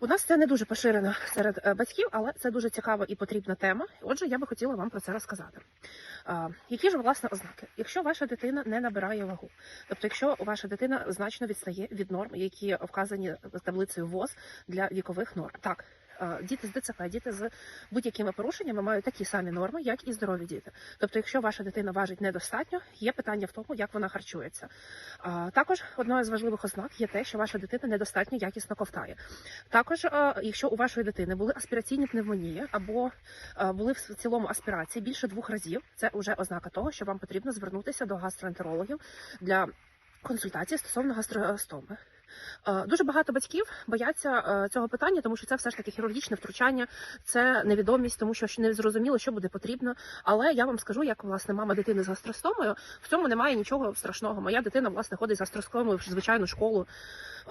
У нас це не дуже поширено серед е, батьків, але це дуже цікава і потрібна тема. Отже, я би хотіла вам про це розказати. Які ж власне ознаки? Якщо ваша дитина не набирає вагу, тобто якщо ваша дитина значно відстає від норм, які вказані таблицею ВОЗ для вікових норм, так. Діти з ДЦП, діти з будь-якими порушеннями мають такі самі норми, як і здорові діти. Тобто, якщо ваша дитина важить недостатньо, є питання в тому, як вона харчується. Також одною з важливих ознак є те, що ваша дитина недостатньо якісно ковтає. Також, якщо у вашої дитини були аспіраційні пневмонії або були в цілому аспірації більше двох разів, це вже ознака того, що вам потрібно звернутися до гастроентерологів для консультації стосовно гастростоми. Е, Дуже багато батьків бояться е, цього питання, тому що це все ж таки хірургічне втручання, це невідомість, тому що не зрозуміло, що буде потрібно. Але я вам скажу, як власне мама дитини з гастростомою, в цьому немає нічого страшного. Моя дитина власне ходить з гастростомою в звичайну школу.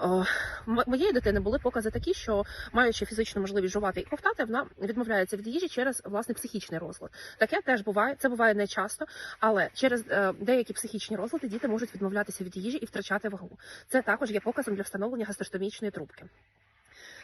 Е, Моєї дитини були покази такі, що маючи фізичну можливість жувати і ковтати, вона відмовляється від їжі через власне психічний розлад. Таке теж буває. Це буває не часто, але через е, деякі психічні розлади діти можуть відмовлятися від їжі і втрачати вагу. Це також є показом для встановлення гастростомічної трубки.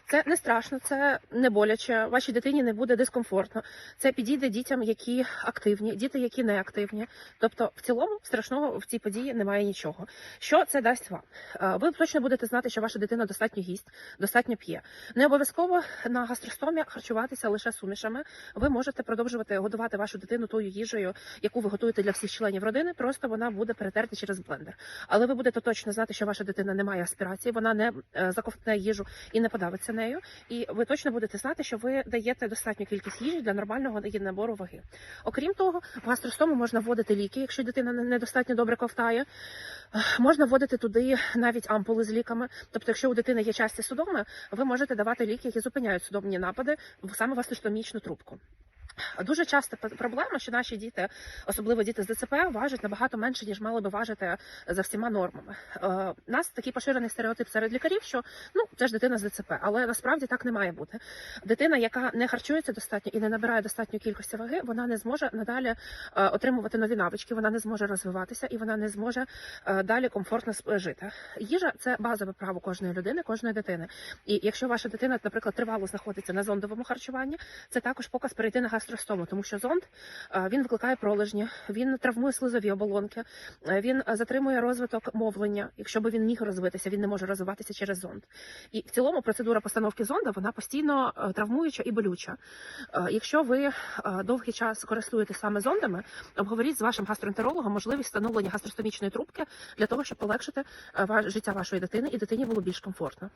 Це не страшно, це не боляче. Вашій дитині не буде дискомфортно. Це підійде дітям, які активні, діти, які не активні. Тобто, в цілому страшного в цій події немає нічого. Що це дасть вам? Е, Ви точно будете знати, що ваша дитина достатньо їсть, достатньо п'є. Не обов'язково на гастростомі харчуватися лише сумішами. Ви можете продовжувати годувати вашу дитину тою їжею, яку ви готуєте для всіх членів родини. Просто вона буде перетерти через блендер. Але ви будете точно знати, що ваша дитина не має аспірації, вона не е, заковтне їжу і не подавиться нею. І ви точно будете знати, що ви даєте достатню кількість їжі для нормального набору ваги. Окрім того, в гастростому можна вводити ліки, якщо дитина недостатньо добре ковтає. Можна вводити туди навіть ампули з ліками. Тобто, якщо у дитини є часті судоми, ви можете давати ліки, які зупиняють судомні напади саме в гастростомічну трубку. Дуже часто проблема, що наші діти, особливо діти з ДЦП, важать набагато менше, ніж мали би важити за всіма нормами. Е, у нас такий поширений стереотип серед лікарів, що ну це ж дитина з ДЦП, але насправді так не має бути. Дитина, яка не харчується достатньо і не набирає достатньої кількості ваги, вона не зможе надалі е, отримувати нові навички, вона не зможе розвиватися і вона не зможе е, далі комфортно жити. Їжа це базове право кожної людини, кожної дитини. І якщо ваша дитина, наприклад, тривало знаходиться на зондовому харчуванні, це також показ перейти на гастростому, тому що зонд е, він викликає пролежні, він травмує слизові оболонки, е, він затримує розвиток мовлення. Якщо би він міг розвитися, він не може розвиватися через зонд. І в цілому процедура постановки зонда вона постійно е, травмуюча і болюча. Якщо ви довгий час користуєтесь саме зондами, обговоріть з вашим гастроентерологом можливість встановлення гастростомічної трубки для того, щоб полегшити життя вашої дитини і дитині було більш комфортно.